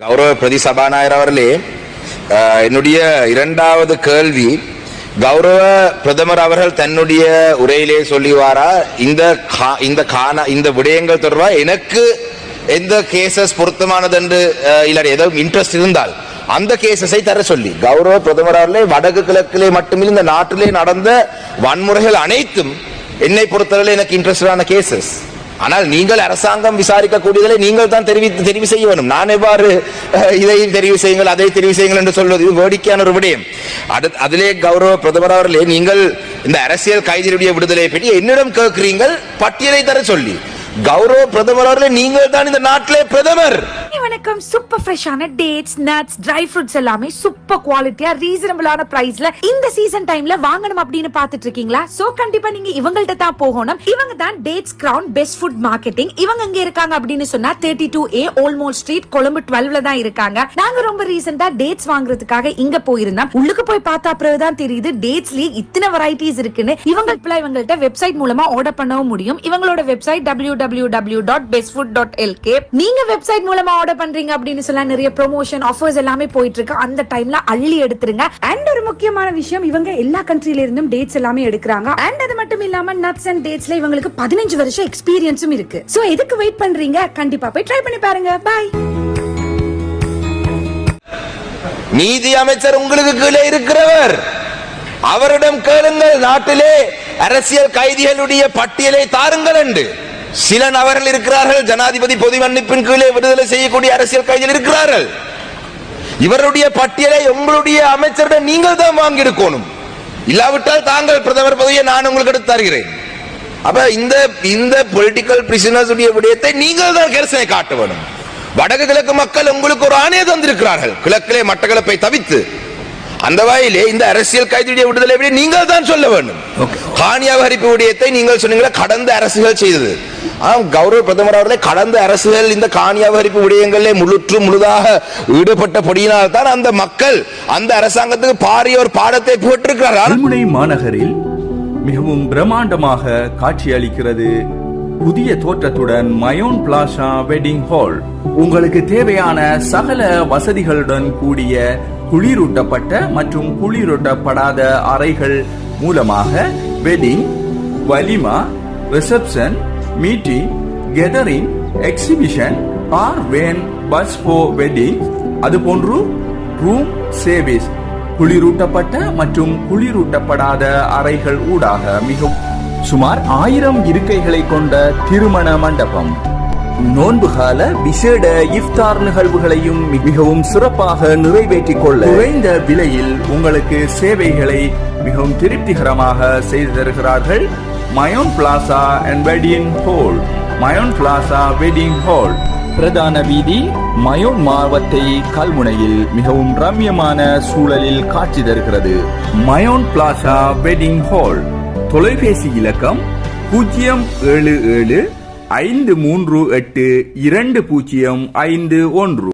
கௌரவ பிரதி சபாநாயகர் அவர்களே என்னுடைய இரண்டாவது கேள்வி கௌரவ பிரதமர் அவர்கள் தன்னுடைய உரையிலே சொல்லிவாரா இந்த கா- இந்த காண இந்த விடயங்கள் தொடர்பாக எனக்கு எந்த கேசஸ் பொருத்தமானது என்று இல்லை இல்லாட்டி ஏதோ இன்ட்ரெஸ்ட் இருந்தால்? அந்த கேசஸை தர சொல்லி. கௌரவ பிரதமர் அவர்களே வடக்கு கிழக்கிலே மட்டுமில்லை இந்த நாட்டிலே நடந்த வன்முறைகள் அனைத்தும் என்னை பொறுத்தவரை எனக்கு இன்ட்ரெஸ்டான கேசஸ் ஆனால் நீங்கள் அரசாங்கம் விசாரிக்கக்கூடியதை நீங்கள் தான் தெரிவித்து தெரிவு செய்ய வேண்டும். நான் எவ்வாறு இதை தெரிவு செய்யுங்கள் அதை தெரிவு செய்யுங்கள் என்று சொல்வது இது வேடிக்கையான ஒரு விடயம். அடுத் அதிலே கௌரவ பிரதமர் அவர்களே நீங்கள் இந்த அரசியல் கைதிகளுடைய விடுதலை பற்றி என்னிடம் கேட்கிறீங்கள் பட்டியலை தர சொல்லி. கௌரவ பிரதமர் அவர்களே நீங்கள் தான் இந்த நாட்டிலே பிரதமர். வணக்கம். சூப்பர் ஃப்ரெஷ்ஷான டேட்ஸ் நட்ஸ் ட்ரை ஃப்ரூட்ஸ் எல்லாமே சூப்பர் குவாலிட்டியா ரீசனபிளான பிரைஸ்ல இந்த சீசன் டைம்ல வாங்கணும் அப்படின்னு பாத்துட்டு இருக்கீங்களா? சோ கண்டிப்பா நீங்க இவங்கள்ட்ட தான் போகணும். இவங்க தான் dates crown best food marketing இவங்க இங்க இருக்காங்க அப்படின்னு சொன்னா தேர்ட்டி டூ ஏ ஓல்மோல் ஸ்ட்ரீட் கொழும்பு டுவெல்வ்ல தான் இருக்காங்க. நாங்க ரொம்ப ரீசெண்டா டேட்ஸ் வாங்குறதுக்காக இங்க போயிருந்தோம். உள்ளுக்கு போய் பார்த்தா பிறகுதான் தான் தெரியுது டேட்ஸ்லயே இத்தனை வெரைட்டிஸ் இருக்குன்னு. இவங்க இவங்கள்ட்ட வெப்சைட் மூலமா ஆர்டர் பண்ணவும் முடியும். இவங்களோட website W W W dot best food dot LK நீங்க வெப்சைட் மூலமா ஆர்டர் பண்றீங்க அப்படின்னு சொல்ல நிறைய ப்ரொமோஷன் ஆஃபர்ஸ் எல்லாமே போயிட்டு இருக்கு அந்த டைம்ல அள்ளி எடுத்துருங்க. அண்ட் ஒரு முக்கியமான விஷயம் இவங்க எல்லா கண்ட்ரில இருந்தும் டேட்ஸ் எல்லாமே எடுக்கிறாங்க. அண்ட் அது மட்டும் இல்லாம நட்ஸ் அண்ட் டேட்ஸ்ல இவங்களுக்கு பதினஞ்சு வருஷம் எக்ஸ்பீரியன்ஸும் இருக்கு. சோ எதுக்கு வெயிட் பண்றீங்க? கண்டிப்பா போய் ட்ரை பண்ணி பாருங்க. பாய் நீதி அமைச்சர் உங்களுக்கு கீழே இருக்கிறவர். அவரிடம் கேளுங்கள் நாட்டிலே அரசியல் கைதிகளுடைய பட்டியலை தாருங்கள் என்று. சில நபர்கள் இருக்கிறார்கள் ஜனாதிபதி பொது மன்னிப்பின் கீழே விடுதலை செய்யக்கூடிய அரசியல் கைதிகள் இருக்கிறார்கள். இவருடைய பட்டியலை உங்களுடைய அமைச்சரிடம் நீங்கள் தான் வாங்கி எடுக்கணும் இல்லாவிட்டால் தாங்கள் பிரதமர் பதவியை நான் உங்களுக்கு எடுத்து தருகிறேன். அப்ப இந்த இந்த பொலிட்டிக்கல் பிரிசனர்ஸ் உடைய விடயத்தை நீங்கள் தான் கரிசனை காட்ட வேண்டும். வடக்கு கிழக்கு மக்கள் உங்களுக்கு ஒரு ஆணையை தந்திருக்கிறார்கள். கிழக்கிலே மட்டக்களப்பை தவித்து அந்த வகையிலே இந்த அரசியல் கைதியுடைய விடுதலை விட நீங்கள் தான் சொல்ல வேண்டும். காணி அபகரிப்பு விடயத்தை நீங்கள் சொன்னீங்களா கடந்த அரசுகள் செய்தது. ஆம் கௌரவ பிரதமர் அவர்களே கடந்த அரசுகள் இந்த காணி அபகரிப்பு விடயங்களிலே முழுற்று முழுதாக ஈடுபட்ட பொடியினால் தான் அந்த மக்கள் அந்த அரசாங்கத்துக்கு பாரிய ஒரு பாடத்தை போட்டிருக்கிறார்கள் கல்முனை மாநகரில் மிகவும் பிரம்மாண்டமாக காட்சியளிக்கிறது புதிய தோற்றத்துடன் மயோன் பிளாஷா வெட்டிங் ஹால் உங்களுக்கு தேவையான சகல வசதிகளுடன் கூடிய குளிரூட்டப்பட்ட மற்றும் குளிரூட்டப்படாத அறைகள் மூலமாக வெட்டிங் வலிமா reception meeting gathering exhibition or van bus for wedding அதுபோன்று ரூம் சேவிஸ் குளிரூட்டப்பட்ட மற்றும் குளிரூட்டப்படாத அறைகள் ஊடாக மிகவும் சுமார் ஆயிரம் இருக்கைகளை கொண்ட திருமண மண்டபம். நோன்புகால விசேட இஃப்தார் நிகழ்வுகளையும் மிகவும் சிறப்பாக நிறைவேற்றிக் கொள்ள குறைந்த விலையில் உங்களுக்கு சேவைகளை மிகவும் திருப்திகரமாக செய்து தருகிறார்கள். Mayon plaza and wedding hall Mayon plaza wedding hall பிரதான வீதி மயோன் மாவத்தை கல்முனையில் மிகவும் ரம்யமான சூழலில் காட்சி தருகிறது. மயோன் பிளாசா வெட்டிங் ஹால் தொலைபேசி இலக்கம் பூஜ்ஜியம் ஏழு ஏழு ஐந்து மூன்று எட்டு இரண்டு பூஜ்ஜியம் ஐந்து ஒன்று.